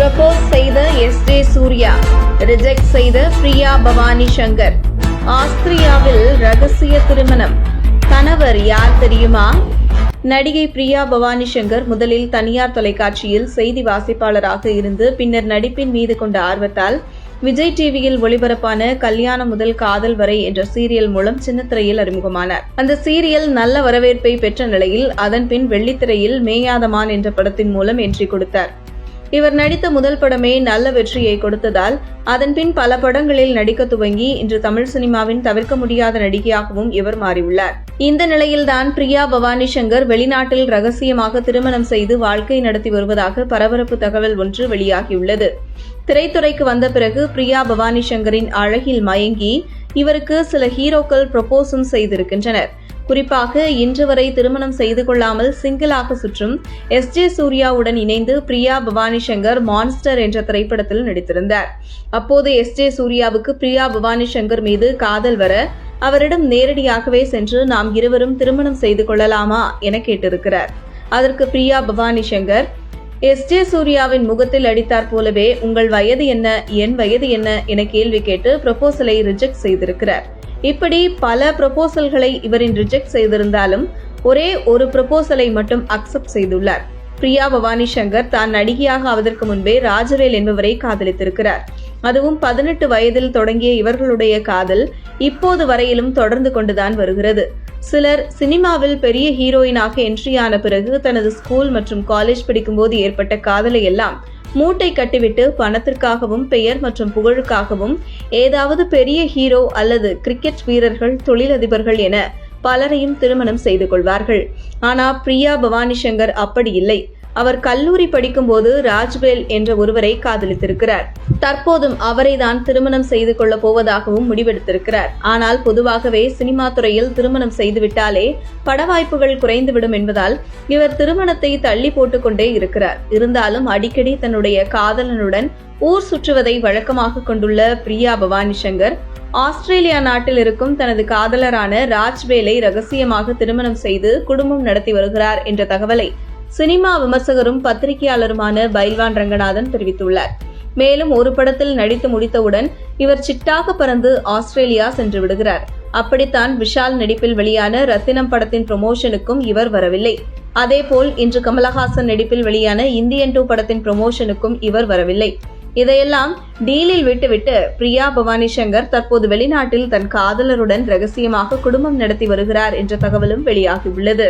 Propose செய்த S J Surya reject செய்த பிரியா பவானி சங்கர் ஆஸ்திரியாவில் ரகசிய திருமணம். கணவர் யார் தெரியுமா? நடிகை பிரியா பவானி சங்கர் முதலில் தனியார் தொலைக்காட்சியில் செய்தி வாசிப்பாளராக இருந்து பின்னர் நடிப்பின் மீது கொண்ட ஆர்வத்தால் விஜய் டிவியில் ஒளிபரப்பான கல்யாணம் முதல் காதல் வரை என்ற சீரியல் மூலம் சின்னத்திரையில் அறிமுகமானார். அந்த சீரியல் நல்ல வரவேற்பை பெற்ற நிலையில் அதன்பின் வெள்ளித்திரையில் மேயாதமான் என்ற படத்தின் மூலம் என்ட்ரி கொடுத்தார். இவர் நடித்த முதல் படமே நல்ல வெற்றியை கொடுத்ததால் அதன்பின் பல படங்களில் நடிக்க துவங்கி இன்று தமிழ் சினிமாவின் தவிர்க்க முடியாத நடிகையாகவும் இவர் மாறியுள்ளார். இந்த நிலையில்தான் பிரியா பவானி சங்கர் வெளிநாட்டில் ரகசியமாக திருமணம் செய்து வாழ்க்கை நடத்தி வருவதாக பரபரப்பு தகவல் ஒன்று வெளியாகியுள்ளது. திரைத்துறைக்கு வந்த பிறகு பிரியா பவானி சங்கரின் அழகில் மயங்கி இவருக்கு சில ஹீரோக்கள் ப்ரொபோஸும் செய்திருக்கின்றனர். குறிப்பாக இன்று வரை திருமணம் செய்து கொள்ளாமல் சிங்கிளாக சுற்றும் எஸ் ஜே சூர்யாவுடன் இணைந்து பிரியா பவானி சங்கர் மான்ஸ்டர் என்ற திரைப்படத்தில் நடித்திருந்தார். அப்போது எஸ் ஜே சூர்யாவுக்கு பிரியா பவானி சங்கர் மீது காதல் வர அவரிடம் நேரடியாகவே சென்று நாம் இருவரும் திருமணம் செய்து கொள்ளலாமா என கேட்டிருக்கிறார். அதற்கு பிரியா பவானி சங்கர் எஸ் ஜே சூர்யாவின் முகத்தில் அடித்தார் போலவே உங்கள் வயது என்ன என் வயது என்ன? என கேள்வி கேட்டு ப்ரொபோசலை ரிஜெக்ட் செய்திருக்கிறார். இப்படி பல ப்ரொபோசல்களை இவரின் ரிஜெக்ட் செய்திருந்தாலும் ஒரே ஒரு ப்ரொபோசலை மட்டும் அக்செப்ட் செய்துள்ளார். பிரியா பவானி சங்கர் தான் நடிகையாக ஆவதற்கு முன்பே ராஜவேல் என்பவரை காதலித்திருக்கிறார். அதுவும் பதினெட்டு வயதில் தொடங்கிய இவர்களுடைய காதல் இப்போது வரையிலும் தொடர்ந்து கொண்டுதான் வருகிறது. சிலர் சினிமாவில் பெரிய ஹீரோயினாக என்ட்ரியான பிறகு தனது ஸ்கூல் மற்றும் காலேஜ் படிக்கும்போது ஏற்பட்ட காதலை எல்லாம் மூட்டை கட்டிவிட்டு பணத்திற்காகவும் பெயர் மற்றும் புகழுக்காகவும் ஏதாவது பெரிய ஹீரோ அல்லது கிரிக்கெட் வீரர்கள் தொழிலதிபர்கள் என பலரையும் திருமணம் செய்து கொள்வார்கள். ஆனா பிரியா பவானி சங்கர் அப்படி இல்லை. அவர் கல்லூரி படிக்கும்போது ராஜ்வேல் என்ற ஒருவரை காதலித்திருக்கிறார். தற்போதும் அவரை தான் திருமணம் செய்து கொள்ளப் போவதாகவும் முடிவெடுத்திருக்கிறார். ஆனால் பொதுவாகவே சினிமா துறையில் திருமணம் செய்துவிட்டாலே பட வாய்ப்புகள் குறைந்துவிடும் என்பதால் இவர் திருமணத்தை தள்ளி போட்டுக்கொண்டே இருக்கிறார். இருந்தாலும் அடிக்கடி தன்னுடைய காதலனுடன் ஊர் சுற்றுவதை வழக்கமாக கொண்டுள்ள பிரியா பவானி சங்கர் ஆஸ்திரேலியா நாட்டில் இருக்கும் தனது காதலரான ராஜ்வேலை ரகசியமாக திருமணம் செய்து குடும்பம் நடத்தி வருகிறார் என்ற தகவலை சினிமா விமர்சகரும் பத்திரிகையாளருமான பைல்வான் ரங்கநாதன் தெரிவித்துள்ளார். மேலும் ஒரு படத்தில் நடித்து முடித்தவுடன் இவர் சிட்டாக பறந்து ஆஸ்திரேலியா சென்று விடுகிறார். அப்படித்தான் விஷால் நடிப்பில் வெளியான ரத்தினம் படத்தின் ப்ரொமோஷனுக்கும் இவர் வரவில்லை. அதேபோல் இன்று கமலஹாசன் நடிப்பில் வெளியான இந்தியன் டூ படத்தின் ப்ரொமோஷனுக்கும் இவர் வரவில்லை. இதையெல்லாம் டீலில் விட்டுவிட்டு பிரியா பவானி சங்கர் தற்போது வெளிநாட்டில் தன் காதலருடன் ரகசியமாக குடும்பம் நடத்தி வருகிறார் என்ற தகவலும் வெளியாகியுள்ளது.